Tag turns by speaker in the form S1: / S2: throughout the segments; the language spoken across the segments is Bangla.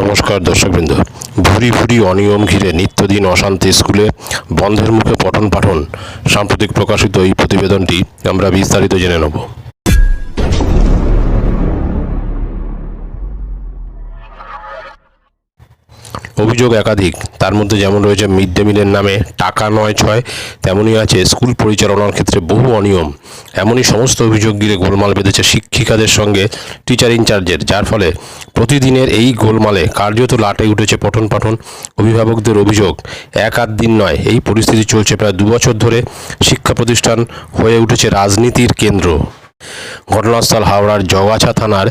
S1: নমস্কার দর্শকবৃন্দ। ভুরি ভুরি অনিয়ম ঘিরে নিত্যদিন অশান্তি স্কুলে বন্ধের মুখে পঠন পাঠন সাম্প্রতিক প্রকাশিত এই প্রতিবেদনটি আমরা বিস্তারিত জেনে নেব। অভিযোগ একাধিক। তার মধ্যে যেমন রয়েছে মিড ডে মিলের নামে টাকা নয় ছয়, তেমনই আছে স্কুল পরিচালনার ক্ষেত্রে বহু অনিয়ম। এমনই সমস্ত অভিযোগ গিরে গোলমাল বেঁধেছে শিক্ষিকাদের সঙ্গে টিচার ইনচার্জের যার ফলে প্রতিদিনের এই গোলমালে কার্যত লাটে উঠেছে পঠন পাঠন অভিভাবকদের অভিযোগ। এক আধ দিন নয়, এই পরিস্থিতি চলছে প্রায় দু বছর ধরে। শিক্ষা প্রতিষ্ঠান হয়ে উঠেছে রাজনীতির কেন্দ্র। ঘটনাস্থল হাওড়ার জগাছা থানার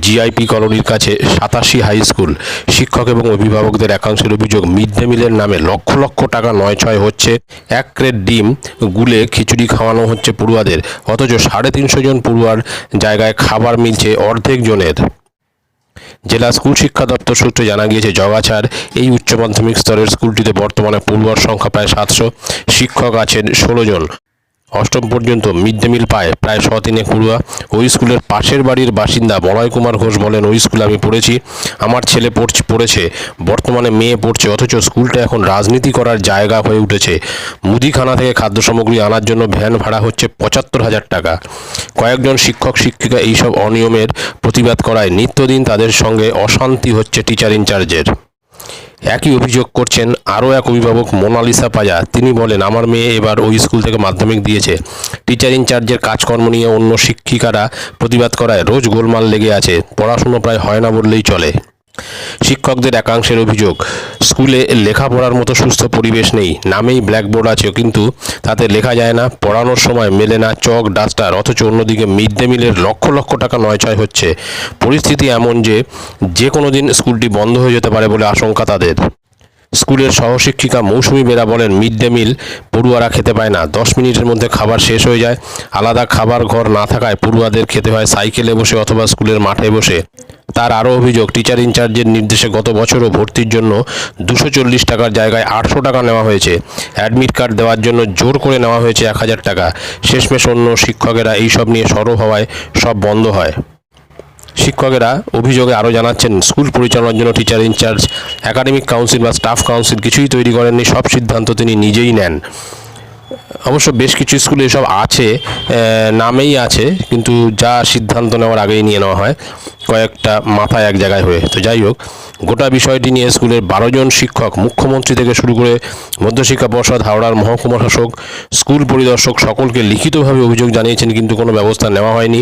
S1: জিআইপি কলোনির কাছে সাতাশি হাই স্কুল। শিক্ষক এবং অভিভাবকদের একাংশের অভিযোগ, মিড ডে মিলের নামে লক্ষ লক্ষ টাকা নয় ছয় হচ্ছে, এক ক্রেট ডিম, গুলে খিচুড়ি খাওয়ানো হচ্ছে পড়ুয়াদের। অথচ সাড়ে তিনশো জন পড়ুয়ার জায়গায় খাবার মিলছে অর্ধেক জনের। জেলা স্কুল শিক্ষা দপ্তর সূত্রে জানা গিয়েছে জগাছার এই উচ্চ মাধ্যমিক স্তরের স্কুলটিতে বর্তমানে পড়ুয়ার সংখ্যা প্রায় সাতশো, শিক্ষক আছেন ষোলো জন। অষ্টম পর্যন্ত মিড ডে মিল পায় প্রায় শ তিনে পড়ুয়া ওই স্কুলের পাশের বাড়ির বাসিন্দা বলয় কুমার ঘোষ বলেন, ওই স্কুলে আমি পড়েছি, আমার ছেলে পড়ছে, পড়েছে, বর্তমানে মেয়ে পড়ছে, অথচ স্কুলটা এখন রাজনীতি করার জায়গা হয়ে উঠেছে। মুদিখানা থেকে খাদ্য সামগ্রী আনার জন্য ভ্যান ভাড়া হচ্ছে পঁচাত্তর হাজার টাকা। কয়েকজন শিক্ষক, শিক্ষিকা এইসব অনিয়মের প্রতিবাদ করায় নিত্যদিন তাদের সঙ্গে অশান্তি হচ্ছে টিচার ইনচার্জের। একই অভিযোগ করছেন আরও এক অভিভাবক মোনালিসা পাজা। তিনি বলেন, আমার মেয়ে এবার ওই স্কুল থেকে মাধ্যমিক দিয়েছে। টিচার ইনচার্জের কাজকর্ম নিয়ে অন্য শিক্ষিকারা প্রতিবাদ করায় রোজ গোলমাল লেগে আছে। পড়াশুনো প্রায় হয় না বললেই চলে। শিক্ষকদের একাংশের অভিযোগ, স্কুলে লেখাপড়ার মতো সুস্থ পরিবেশ নেই, নামেই ব্ল্যাকবোর্ড আছে, কিন্তু তাতে লেখা যায় না, পড়ানোর সময় মেলে না, চক, ডাস্টার, অথচ অন্যদিকে মিড ডে মিলের লক্ষ লক্ষ টাকা নয়ছয় হচ্ছে। পরিস্থিতি এমন যে যে কোনো দিন স্কুলটি বন্ধ হয়ে যেতে পারে বলে আশঙ্কা তাদের। স্কুলের সহশিক্ষিকা মৌসুমী বেরা বলেন মিড ডে মিল পড়ুয়ারা খেতে পায় না। দশ মিনিটের মধ্যে খাবার শেষ হয়ে যায়। আলাদা খাবার ঘর না থাকায় পড়ুয়াদের খেতে হয় সাইকেলে বসে অথবা স্কুলের মাঠে বসে। তার আরও অভিযোগ, টিচার ইনচার্জের নির্দেশে গত বছরও ভর্তির জন্য দুশো চল্লিশ টাকার জায়গায় আটশো টাকা নেওয়া হয়েছে। অ্যাডমিট কার্ড দেওয়ার জন্য জোর করে নেওয়া হয়েছে এক হাজার টাকা। শেষমেশ অন্য শিক্ষকেরা এইসব নিয়ে সরব হওয়ায় সব বন্ধ হয়। শিক্ষকেরা অভিযোগে আরও জানাচ্ছেন, স্কুল পরিচালনার জন্য teacher in charge academic council বা স্টাফ কাউন্সিল কিছুই তৈরি করেননি, সব সিদ্ধান্ত তিনি নিজেই নেন। অবশ্য বেশ কিছু স্কুলে এসব আছে নামেই আছে, কিন্তু যা সিদ্ধান্ত নেওয়ার আগেই নিয়ে নেওয়া হয়। কয়েকটা মাথা এক জায়গায় হয়ে। তো যাই হোক, গোটা বিষয়টি নিয়ে স্কুলের বারো জন শিক্ষক, মুখ্যমন্ত্রী থেকে শুরু করে মধ্যশিক্ষা পর্ষদ, হাওড়ার মহকুমা শাসক, স্কুল পরিদর্শক সকলকে লিখিতভাবে অভিযোগ জানিয়েছেন, কিন্তু কোনো ব্যবস্থা নেওয়া হয়নি।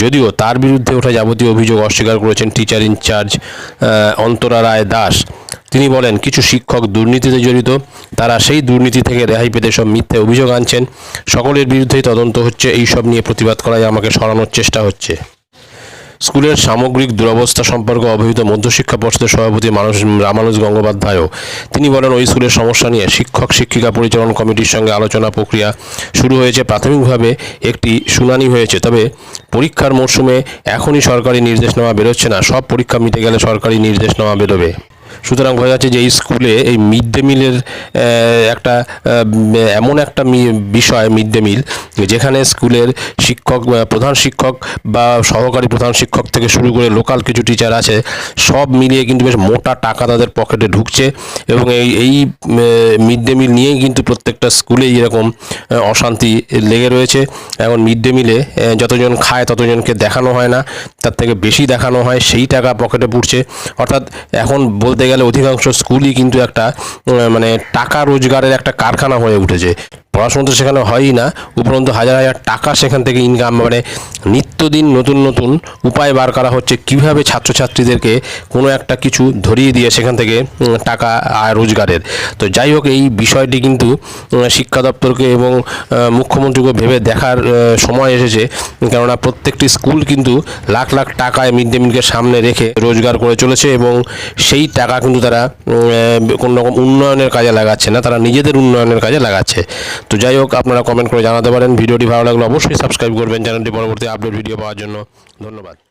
S1: যদিও তার বিরুদ্ধে ওঠা যাবতীয় অভিযোগ অস্বীকার করেছেন teacher in charge Antara Roy Das. তিনি বলেন, কিছু শিক্ষক দুর্নীতিতে জড়িত, তারা সেই দুর্নীতি থেকে রেহাই পেতে সব মিথ্যে অভিযোগ আনছেন। সকলের বিরুদ্ধেই তদন্ত হচ্ছে এই সব নিয়ে প্রতিবাদ করায় আমাকে সরানোর চেষ্টা হচ্ছে। স্কুলের সামগ্রিক দুরবস্থা সম্পর্কে অবহিত মধ্যশিক্ষা পর্ষদের সভাপতি মানুষ রামানুজ গঙ্গোপাধ্যায়ও। তিনি বলেন, ওই স্কুলের সমস্যা নিয়ে শিক্ষক, শিক্ষিকা পরিচালন কমিটির সঙ্গে আলোচনা প্রক্রিয়া শুরু হয়েছে। প্রাথমিকভাবে একটি শুনানি হয়েছে, তবে পরীক্ষার মরশুমে এখনই সরকারি নির্দেশনামা বেরোচ্ছে না। সব পরীক্ষা মিটে গেলে সরকারি নির্দেশনামা বেরোবে। সুতরাং বোঝা যাচ্ছে যে এই স্কুলে এই মিড ডে মিলের একটা এমন একটা বিষয় মিড ডে মিল, যেখানে স্কুলের শিক্ষক প্রধান শিক্ষক বা সহকারী প্রধান শিক্ষক থেকে শুরু করে লোকাল কিছু টিচার আছে, সব মিলিয়ে কিন্তু বেশ মোটা টাকা তাদের পকেটে ঢুকছে এবং এই এই মিড ডে মিল নিয়েই কিন্তু প্রত্যেকটা স্কুলেই এরকম অশান্তি লেগে রয়েছে। এখন মিড ডে মিলে যতজন খায় ততজনকে দেখানো হয় না, তার থেকে বেশি দেখানো হয়, সেই টাকা পকেটে পুড়ছে। অর্থাৎ এখন বলতে গেলে অধিকাংশ স্কুলই কিন্তু একটা মানে টাকা রোজগারের একটা কারখানা হয়ে উঠেছে। পড়াশোনা তো সেখানে হয়ই না, উপরন্তু হাজার হাজার টাকা সেখান থেকে ইনকাম মানে নিত্যদিন নতুন নতুন উপায় বার করা হচ্ছে। কীভাবে ছাত্রছাত্রীদেরকে কোনো একটা কিছু ধরিয়ে দিয়ে সেখান থেকে টাকা আয় রোজগারের? তো যাই হোক, এই বিষয়টি কিন্তু শিক্ষা দপ্তরকে এবং মুখ্যমন্ত্রীকে ভেবে দেখার সময় এসেছে। কেননা প্রত্যেকটি স্কুল কিন্তু লাখ লাখ টাকায় মিড ডে মিলকে সামনে রেখে রোজগার করে চলেছে এবং সেই টাকা কিন্তু তারা কোনো রকম উন্নয়নের কাজে লাগাচ্ছে না, তারা নিজেদের উন্নয়নের কাজে লাগাচ্ছে। তো যাই হোক, আপনারা কমেন্ট করে জানাতে পারেন। ভিডিওটি ভালো লাগলে অবশ্যই সাবস্ক্রাইব করবেন। চ্যানেলটি পরবর্তী আপডেট ভিডিও পাওয়ার জন্য। ধন্যবাদ।